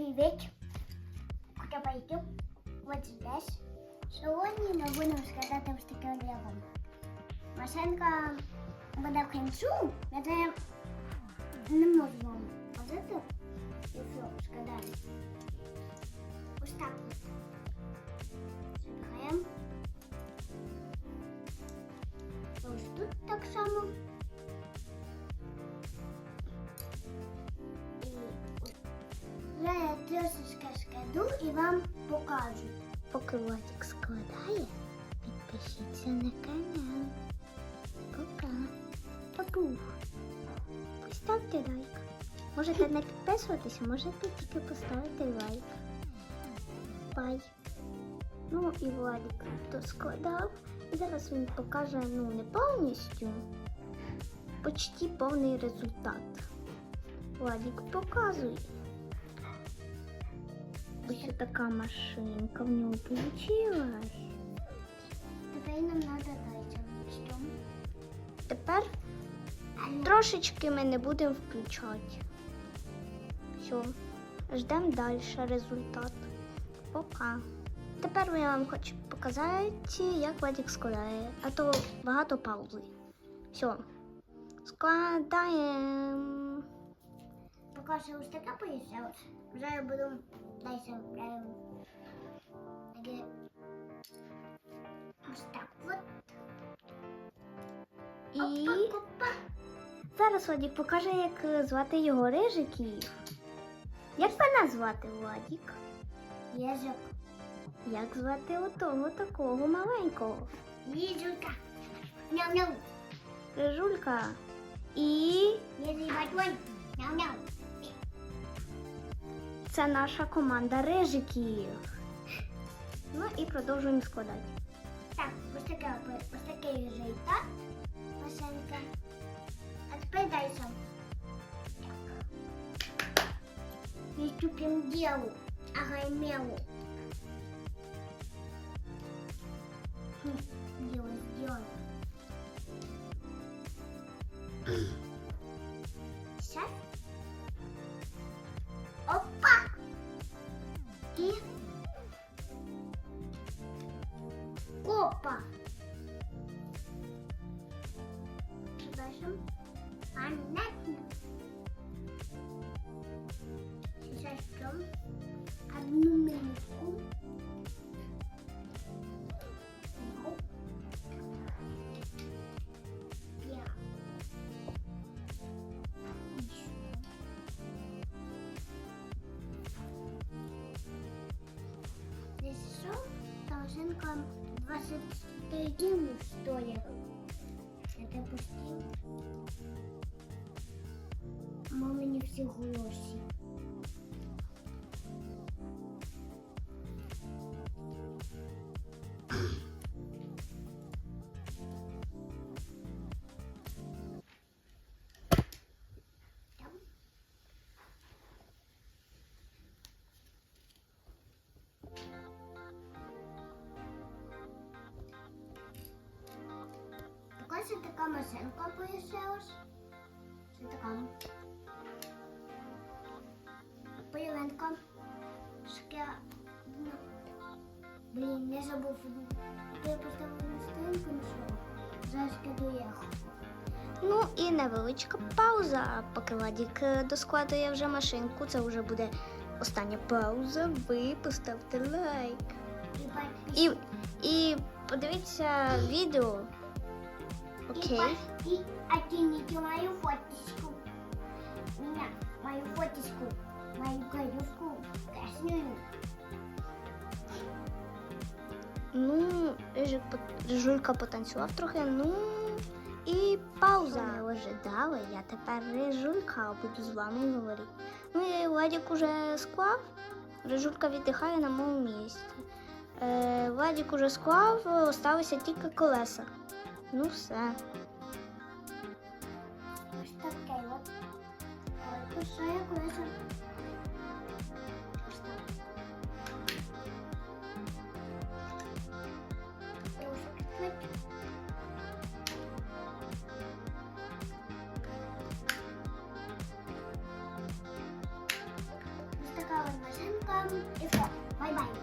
Привіт! Кутапайки. Вот здесь. Сьогодні ми будемо складати ось таке лего. Машинка буде в кінцю, це не можу вам показати. І все, складаємо. Я трошечки складу і вам покажу. Поки Владик складає, підпишіться на канал. Пока. Папух. Поставте лайк. Можете не підписуватися, можете тільки поставити лайк. Бай. Ну і Владик то складав. І зараз він покаже ну не повністю, почти повний результат. Владик показує. Ось така машинка в нього получилась. Тепер нам треба дати. Що? Тепер трошечки ми не будемо включати. Все. Ждемо далі результат. Пока. Тепер я вам хочу показати, як Вадик складає, а то багато паузи. Все. Складаємо. Що ось така поїздила. Вже я буду далі прямо таке ось так от. І Опа, зараз Владик покаже, як звати його рижиків. Як мене звати Владик? Єжик. Як звати отого такого маленького? Їжулька. Няу-няу. Рижулька. І Єжий батон. Няу-няу. Це наша команда рижиків. Ну і продовжуємо складати. Так, ось таке ось рижик, так? Машинка. А тепер далі. Приступим делу. Агаймелу. Хм, Дальше. Понятно. Сейчас ждем одну минутку. Ну. Здесь еще долженка 23 что ли. Все гроші. Там. Така машинка. Це така. Шке. ну, Блін, не забув. Я поставила на сторінку, ну що? Зараз доїхав. Ну і невеличка пауза, поки Владік е, доскладує вже машинку. Це вже буде остання пауза. Ви поставте лайк. І, і подивіться відео. Окей. И оцените мою фоточку. Меня, мою фоточку, мою гадюшку красную. Ну, пот- потанцював трохи, ну і пауза. Не ожидали, я тепер Рижулька буду з вами говорити. Ну і Владик уже склав, Рижулька віддихає на моєму місці. Е, Владик уже склав, осталися тільки колеса. Ну все. Ось таке от. Ой, колеса. І все. Бай-бай.